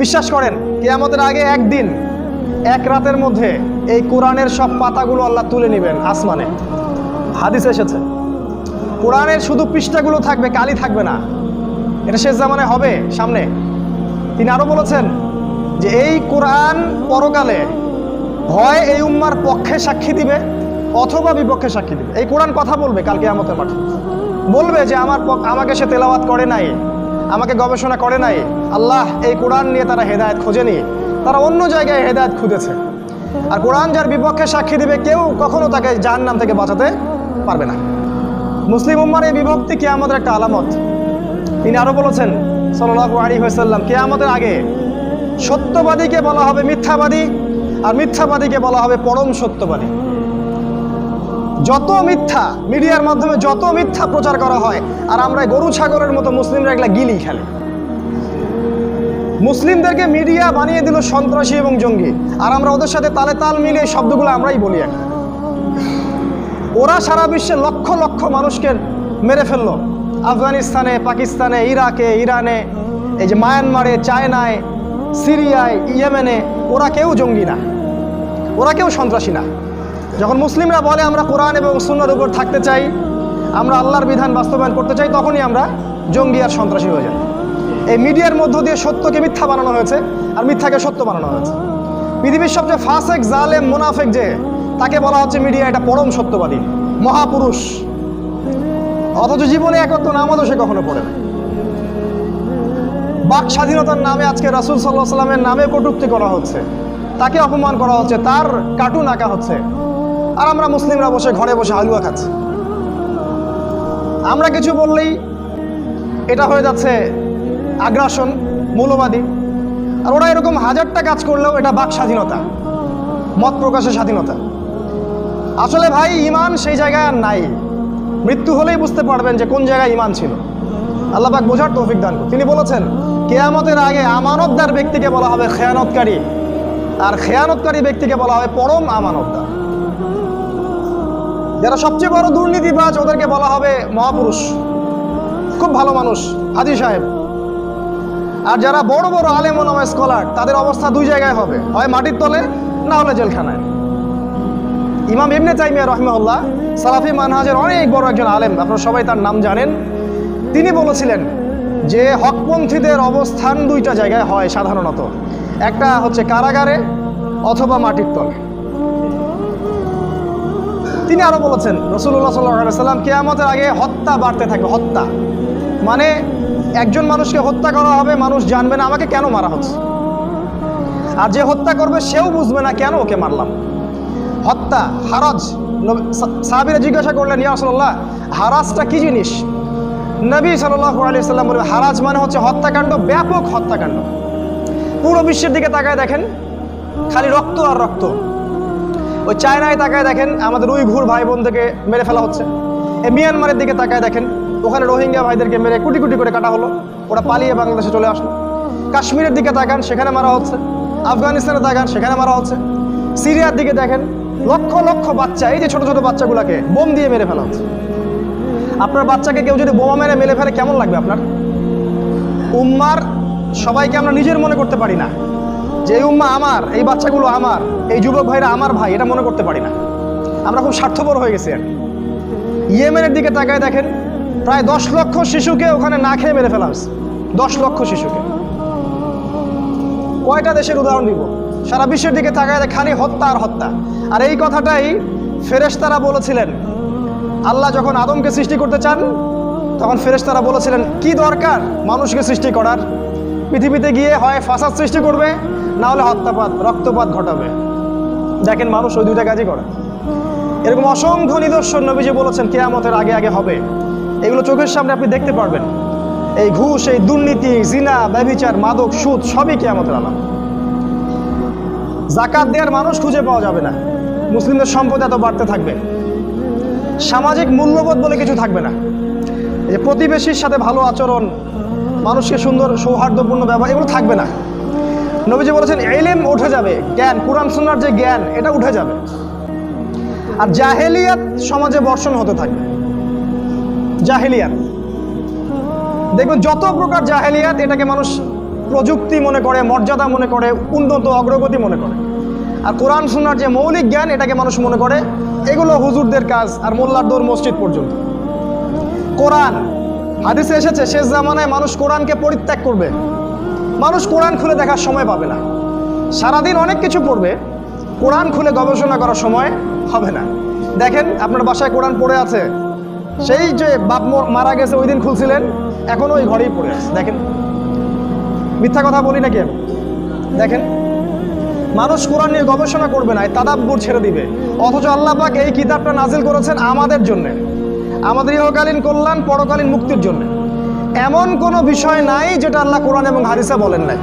বিশ্বাস করেন, কেয়ামতের আগে একদিন, এক রাতের মধ্যে এই কোরআনের সব পাতাগুলো আল্লাহ তুলে নেবেন আসমানে। হাদিস এসেছে। কোরআনের শুধু পৃষ্ঠাগুলো থাকবে, কালি থাকবে না। এটা শেষ জামানায় হবে, সামনে। তিনি আরও বলেছেন যে এই কোরআন পরকালে হয় এই উম্মার পক্ষে সাক্ষী দিবে অথবা বিপক্ষে সাক্ষী দিবে। এই কোরআন কথা বলবে কালকে আমাদের মাঠে। বলবে যে আমার আমাকে সে তেলাওয়াত করে নাই। আমাকে গবেষণা করে নাই। আল্লাহ এই কোরআন নিয়ে তারা হেদায়েত খোঁজেনি তারা অন্য জায়গায় হেদায়েত খুঁজেছে। আর কোরআন যার বিপক্ষে সাক্ষী দিবে, কেউ কখনো তাকে জাহান্নাম থেকে বাঁচাতে পারবে না। মুসলিম উম্মার এই বিভক্তি কে আমাদের একটা আলামত। তিনি আরও বলেছেন সাল্লাহ আলী কে আমাদের আগে সত্যবাদীকে বলা হবে মিথ্যাবাদী, আর মিথ্যাবাদীকে বলা হবে পরম সত্যবাদী। যত মিথ্যা মিডিয়ার মাধ্যমে যত মিথ্যা প্রচার করা হয়, আর আমরা গরু ছাগলের মতো মুসলিমরা এগুলা গিলি খেলে। মুসলিমদেরকে মিডিয়া বানিয়ে দিল সন্ত্রাসী এবং জঙ্গি। আর আমরা ওদের সাথে তালে তাল মিলিয়ে শব্দগুলো আমরাই বলি এখন। ওরা সারা বিশ্বে লক্ষ লক্ষ মানুষকে মেরে ফেলল। আফগানিস্তানে, পাকিস্তানে, ইরাকে, ইরানে, এই যে মায়ানমারে, চায়নায়, সিরিয়ায়, ইয়েমেনে, ওরা কেউ জঙ্গি না। ওরা কেউ সন্ত্রাসী না। যখন মুসলিমরা বলে আমরা কোরআন এবং সুন্নার উপর থাকতে চাই, আমরা আল্লাহর বিধান বাস্তবায়ন করতে চাই, তখনই আমরা জঙ্গি আর সন্ত্রাসী হয়ে যাই। এই মিডিয়ার মধ্য দিয়ে সত্যকে মিথ্যা বানানো হয়েছে আর মিথ্যাকে সত্য বানানো হয়েছে। পৃথিবীর সবচেয়ে ফাসেক, জালেম, মোনাফেক যে, তাকে বলা হচ্ছে মিডিয়া এটা পরম সত্যবাদী, মহাপুরুষ। অথচ জীবনে একত্র নামাজও সে কখনো পড়ে না। বাক স্বাধীনতার নামে আজকে রাসুল সাল্লাহ সাল্লামের নামে কটুক্তি করা হচ্ছে। তাকে অপমান করা হচ্ছে, তার কার্টুন আঁকা হচ্ছে। আর আমরা মুসলিমরা বসে ঘরে বসে হালুয়া খাচ্ছি। আমরা কিছু বললেই এটা হয়ে যাচ্ছে আগ্রাসন, মৌলবাদী। আর ওরা এরকম হাজারটা কাজ করলেও এটা বাক স্বাধীনতা, মত প্রকাশের স্বাধীনতা। আসলে ভাই, ইমান সেই জায়গায় আর নাই। মৃত্যু হলেই বুঝতে পারবেন যে কোন জায়গায় ইমান ছিল। আল্লাহ পাক বোঝার তৌফিক দান। তিনি বলেছেন, কেয়ামতের আগে আমানতদার ব্যক্তিকে বলা হবে খেয়ানতকারী। আর খেয়ানতকারী ব্যক্তিকে বলা হবে পরম আমানতদার। যারা সবচেয়ে বড় দুর্নীতিবাজ ওদেরকে বলা হবে মহাপুরুষ। খুব ভালো মানুষ, হাজি সাহেব। আর যারা বড় বড় আলেম ওলামা স্কলার, তাদের অবস্থা দুই জায়গায় হবে। হয় মাটির তলে, না হলে জেলখানায়। ইমাম ইবনে তাইমিয়া রহমাউল্লাহ সালাফি মানহাজের অনেক বড় একজন আলেম, আপনারা সবাই তার নাম জানেন। তিনি বলেছিলেন যে, হকপন্থীদের অবস্থান দুইটা জায়গায় হয় সাধারণত। একটা হচ্ছে কারাগারে অথবা মাটির তলে। তিনি আরও বলেছেন রসুল্লাহ সাল্লাহ সাল্লাম কেয়ামতের আগে হত্যা বাড়তে থাকবে, হত্যা। মানে একজন মানুষকে হত্যা করা হবে, মানুষ জানবে না আমাকে কেন মারা হচ্ছে। আর যে হত্যা করবে সেও বুঝবে না কেন ওকে মারলাম। হত্যা, হারাজ সাহাবীরা জিজ্ঞাসা করলেন, ইয়া রাসূলুল্লাহ, হারাজটা কি জিনিস? নবী আলাইহি সাল্লাম বললেন, হারাজ মানে হচ্ছে হত্যাকাণ্ড, ব্যাপক হত্যাকাণ্ড। পুরো বিশ্বের দিকে তাকায় দেখেন, খালি রক্ত আর রক্ত। ওই চায়নায় তাকায় দেখেন আমাদের উইঘুর ভাই বোন থেকে মেরে ফেলা হচ্ছে। মিয়ানমারের দিকে তাকায় দেখেন, ওখানে রোহিঙ্গা ভাইদেরকে মেরে কুটি কুটি করে কাটা হলো, ওরা পালিয়ে বাংলাদেশে চলে আসলো। কাশ্মীরের দিকে তাকান, সেখানে মারা হচ্ছে। আফগানিস্তানে তাকান, সেখানে মারা হচ্ছে। সিরিয়ার দিকে দেখেন, লক্ষ লক্ষ বাচ্চা, এই যে ছোট ছোট বাচ্চাগুলোকে বোম দিয়ে মেরে ফেলা হচ্ছে। আপনার বাচ্চাকে কেউ যদি বোমা মেরে মেরে ফেলে কেমন লাগবে আপনার? উম্মার সবাইকে আমরা নিজের মনে করতে পারি না। যে উম্মা আমার, এই বাচ্চাগুলো আমার, এই যুবক ভাইরা আমার ভাই, এটা মনে করতে পারি না। আমরা খুব স্বার্থপর হয়ে গেছি আর। ইয়েমেনের দিকে তাকায় দেখেন, প্রায় দশ লক্ষ শিশুকে ওখানে না খেয়ে মেরে ফেলা হয়েছে। দশ লক্ষ শিশুকে। কয়টা দেশের উদাহরণ দিব? সারা বিশ্বের দিকে তাকায় খালি হত্যা আর হত্যা। আর এই কথাটাই ফেরেশতারা বলেছিলেন। আল্লাহ যখন আদমকে সৃষ্টি করতে চান, তখন ফেরেশতারা বলেছিলেন, কি দরকার মানুষকে সৃষ্টি করার? পৃথিবীতে গিয়ে হয় ফাসাদ সৃষ্টি করবে, না হলে হত্যাপাত রক্তপাত ঘটাবে। দেখেন মানুষ ওই দুইটা কাজই করে। এরকম অসংখ্য নিদর্শন নবীজি বলেছেন, কেয়ামতের আগে আগে হবে। এগুলো চোখের সামনে আপনি দেখতে পারবেন। এই ঘুষ, এই দুর্নীতি, জিনা, ব্যভিচার, মাদক, সুদ, সবই কেয়ামতের আলাম জাকাত দেওয়ার মানুষ খুঁজে পাওয়া যাবে না। মুসলিমদের সম্পদ এত বাড়তে থাকবে। সামাজিক মূল্যবোধ বলে কিছু থাকবে না। এই যে প্রতিবেশীর সাথে ভালো আচরণ মানুষকে সুন্দর, সৌহার্দ্যপূর্ণ ব্যবহার, এগুলো থাকবে না। নবীজি বলেছেন, এলিম উঠে যাবে। জ্ঞান, কোরআন, সুন্নার যে জ্ঞান, এটা উঠে যাবে। আর জাহেলিয়াত সমাজে বর্ষণ হতে থাকবে। জাহেলিয়াত। দেখবেন, যত প্রকার জাহেলিয়াত এটাকে মানুষ প্রযুক্তি মনে করে, মর্যাদা মনে করে, উন্নত অগ্রগতি মনে করে। আর কোরআন শোনার যে মৌলিক জ্ঞান, এটাকে মানুষ মনে করে, এগুলো হুজুরদের কাজ আর মোল্লার দৌড় মসজিদ পর্যন্ত। কোরআন হাদিসে এসেছে, শেষ জামানায় মানুষ কোরআনকে পরিত্যাগ করবে। মানুষ কোরআন খুলে দেখার সময় পাবে না। সারাদিন অনেক কিছু পড়বে, কোরআন খুলে গবেষণা করার সময় হবে না। দেখেন, আপনার বাসায় কোরআন পড়ে আছে, সেই যে বাপ মারা গেছে, ওই দিন খুলছিলেন এখনও ওই ঘরেই পড়ে আছে। দেখেন, মিথ্যা কথা বলি নাকি দেখেন, মানুষ কোরআন নিয়ে গবেষণা করবে না তাদাব্বুর ছেড়ে দিবে। অথচ আল্লাহ পাক এই কিতাবটা নাজিল করেছেন আমাদের জন্য। আমাদের ইহকালীন কল্যাণ, পরকালীন মুক্তির জন্য। এমন কোনো বিষয় নাই যেটা আল্লাহ কোরআন এবং হাদিসে বলেন নাই।